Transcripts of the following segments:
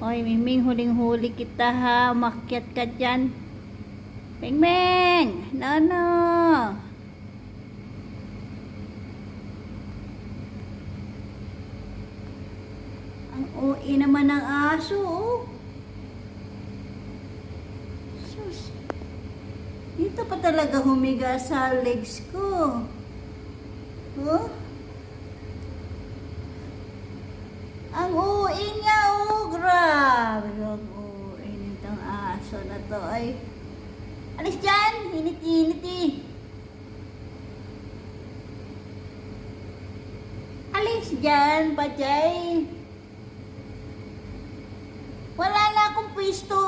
Hoy, Mingming, huling-huli kita ha. Umakyat ka dyan. Mingming! No, no! Ang OA naman ng aso, oh. Sus. Dito pa talaga humiga sa legs ko. Oh? Ang uwi niya, oh, grabe. Ang uwi aso na to ay... Alis dyan! Init-init eh. Alis dyan, Pajay. Wala na akong pwesto.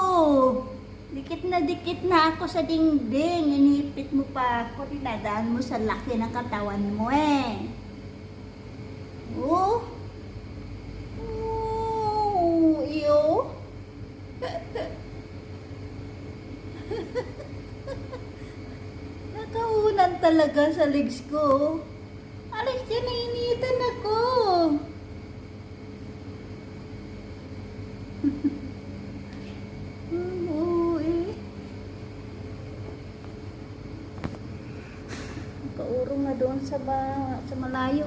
Dikit na dikit na ako sa dingding. Inipit mo pa ako. Dinadaan mo sa laki ng katawan mo eh. Oh. Oh, iyo. Nakaunan talaga sa legs ko. Alis dyan, nainitan ako. Kaurong nga doon sa, ba, sa malayo.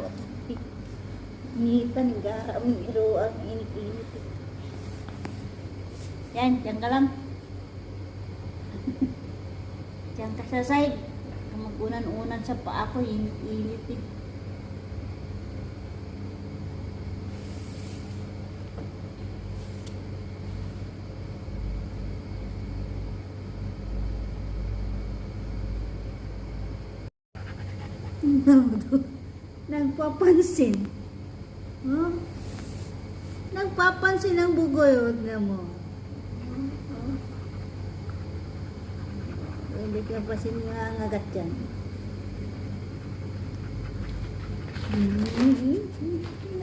Initan, garamiro ang init-init. eh. Yan, diyan ka lang. Diyan ka sa side. Magunan-unan sa paa ko, init-init eh. Nagpapansin. Huh? Nagpapansin ang bugoy, na mo. Huh? Hindi ka pa sinangagat dyan. Mm-hmm.